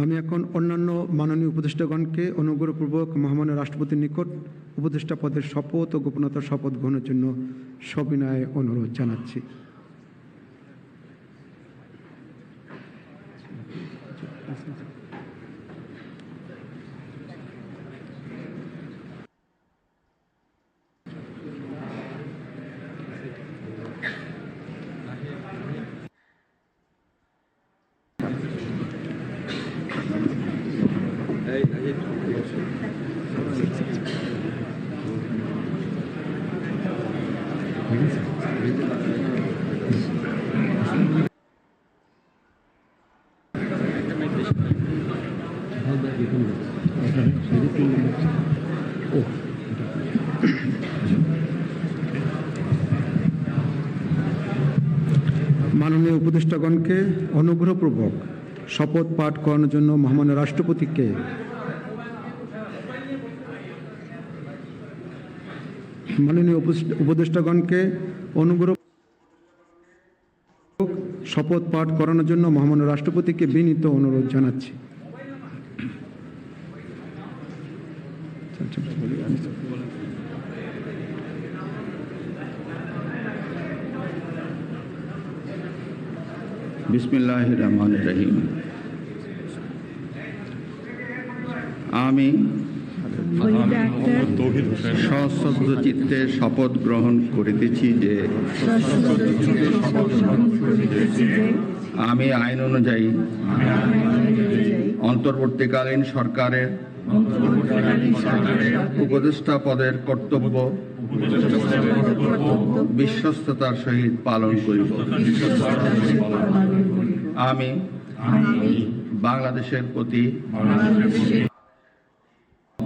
আমি এখন অন্যান্য মাননীয় উপদেষ্টাগণকে অনুগ্রহপূর্বক মহামান্য রাষ্ট্রপতির নিকট উপদেষ্টা পদের শপথ ও গোপনতার শপথ গ্রহণের জন্য সবিনয়ে অনুরোধ জানাচ্ছি। মাননীয় উপদেষ্টাগণকে অনুগ্রহপূর্বক শপথ পাঠ করানোর জন্য মহামান্য রাষ্ট্রপতিকে মাননীয় উপদেষ্টাগণকে অনুগ্রহ শপথ পাঠ করানোর জন্য মহামান্য রাষ্ট্রপতিকে বিনীত অনুরোধ জানাচ্ছি। বিসমিল্লাহ রহমান রহিম আমি সশ্রদ্ধ শপথ গ্রহণ করিতেছি যে, আমি আইন অনুযায়ী অন্তর্বর্তীকালীন সরকারের উপদেষ্টা পদের কর্তব্য বিশ্বস্ততার সহিত পালন করিব। আমি বাংলাদেশের প্রতি